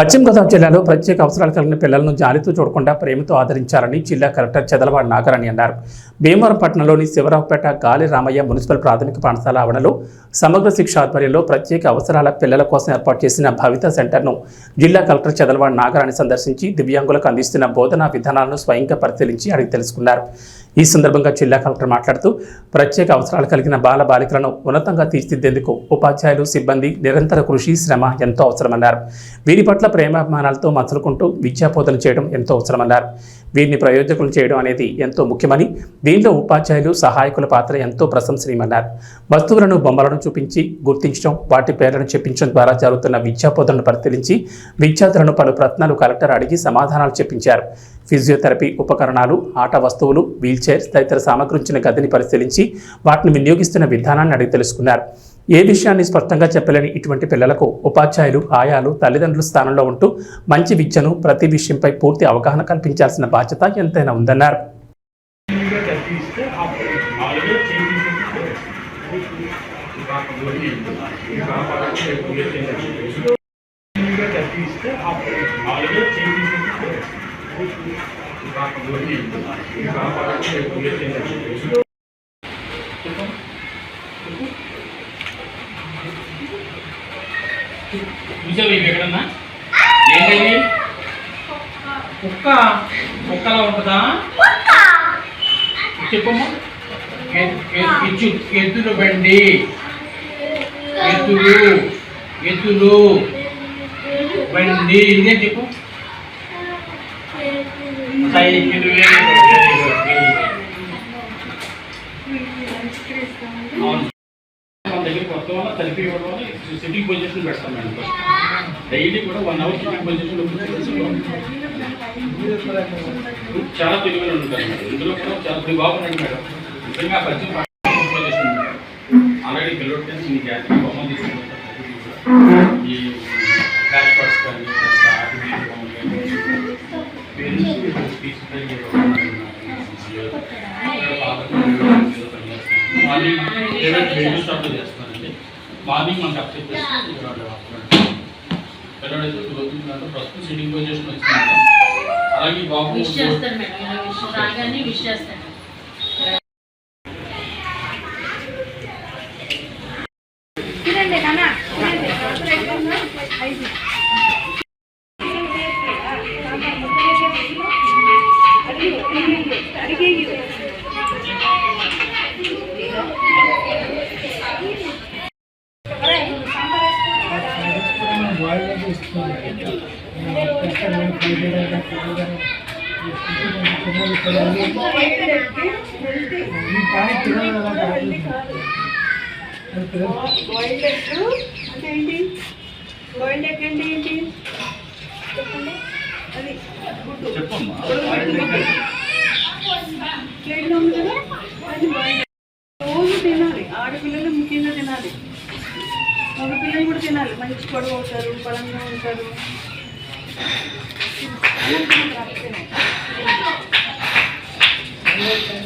పశ్చిమ గోదావరి జిల్లాలో ప్రత్యేక అవసరాలు కలిగిన పిల్లలను జాలితో చూడకుండా ప్రేమతో ఆదరించాలని జిల్లా కలెక్టర్ చెదలవాడ నాగరాణి అన్నారు. భీమవరం పట్టణంలోని శివరావుపేట గాలి రామయ్య మున్సిపల్ ప్రాథమిక పాఠశాల ఆవరణలో సమగ్ర శిక్ష ఆధ్వర్యంలో ప్రత్యేక అవసరాల పిల్లల కోసం ఏర్పాటు చేసిన భవిత సెంటర్ను జిల్లా కలెక్టర్ చెదలవాడ నాగరాణి సందర్శించి దివ్యాంగులకు అందిస్తున్న బోధనా విధానాలను స్వయంగా పరిశీలించి అడిగి తెలుసుకున్నారు. ఈ సందర్భంగా జిల్లా కలెక్టర్ మాట్లాడుతూ ప్రత్యేక అవసరాలు కలిగిన బాల బాలికలను ఉన్నతంగా తీర్చిదిద్దేందుకు ఉపాధ్యాయులు సిబ్బంది నిరంతర కృషి శ్రమ ఎంతో అవసరమన్నారు. వీరి పట్ల ప్రేమాభిమానాలతో మసలుకుంటూ విద్యాబోధన చేయడం ఎంతో అవసరమన్నారు. వీరిని ప్రయోజకులు చేయడం అనేది ఎంతో ముఖ్యమని దీనిలో ఉపాధ్యాయులు సహాయకుల పాత్ర ఎంతో ప్రశంసనీయమన్నారు. వస్తువులను బొమ్మలను చూపించి గుర్తించడం వాటి పేర్లను చెప్పించడం ద్వారా జరుగుతున్న విద్యాబోధనను పరిశీలించి విద్యార్థులను పలు ప్రశ్నలు కలెక్టర్ అడిగి సమాధానాలు చెప్పించారు. ఫిజియోథెరపీ ఉపకరణాలు ఆట వస్తువులు వీల్చైర్స్ తదితర సామగ్రించిన గదిని పరిశీలించి వాటిని వినియోగిస్తున్న విధానాన్ని అడిగి తెలుసుకున్నారు. ఏ విషయాన్ని స్పష్టంగా చెప్పలేని ఇటువంటి పిల్లలకు ఉపాధ్యాయులు ఆయాలు తల్లిదండ్రుల స్థానంలో ఉంటూ మంచి విద్యను ప్రతి విషయంపై పూర్తి అవగాహన కల్పించాల్సిన బాధ్యత ఎంతైనా ఉందన్నారు. ఇవి ఎక్కడన్నా? ఏంటది? కుక్క. కుక్కలా ఉంటుందా? చెప్పమ్మా. ఎచ్చు ఎద్దుల బండి. ఎద్దులు ఎద్దులు బండి. ఇదే చెప్పు. సైకిల్ వల్ల కలిపి ఇవ్వడం వల్ల సిట్టింగ్ పొజిషన్ పెడతాం మేడం డైలీ కూడా వన్ అవర్ సిట్టింగ్ పొజిషన్ చాలా తెలివిగా ఉంటారు మేడం ఇందులో కూడా చాలా తెలివి బాగున్నాడు మేడం నిజంగా పశ్చిమ పొజిషన్ ఆల్రెడీ పిల్లలు తెలిసి మీ జాతీయ బొమ్మ తీసుకుంటారు ఈ క్లాష్ కార్డ్స్ కానీ ఆర్ట్ వీటి బొమ్మలు కానీ పేరెంట్స్ తీసుకుని మార్నింగ్ ఏదైనా స్టాప్ చేస్తున్నారండి మార్నింగ్ మనకు అప్ చెప్పేసి పిల్లడైతే రోజు ప్రస్తుతం సిట్టింగ్ పొజిషన్ వచ్చింది. అలాగే బాబు విష్ చేస్తాను మేడం విష్ రాగానే విష్ చేస్తాను తినండి నాన్న తినండి. ఐదు బాయిల్డ్ ఎగ్ అంటే ఏంటి బాయిల్డ్ ఎగ్ అంటే ఏంటి చెప్పండి అది ప్లేట్లో ఉంది కదా అది బాయిల్డ్ రోజు తినాలి ఆడపిల్లలు ముఖ్యంగా తినాలి మగ పిల్లలు కూడా తినాలి. మంచి పొడవు అవుతారు బలంగా ఉంటారు. స్కూల్కి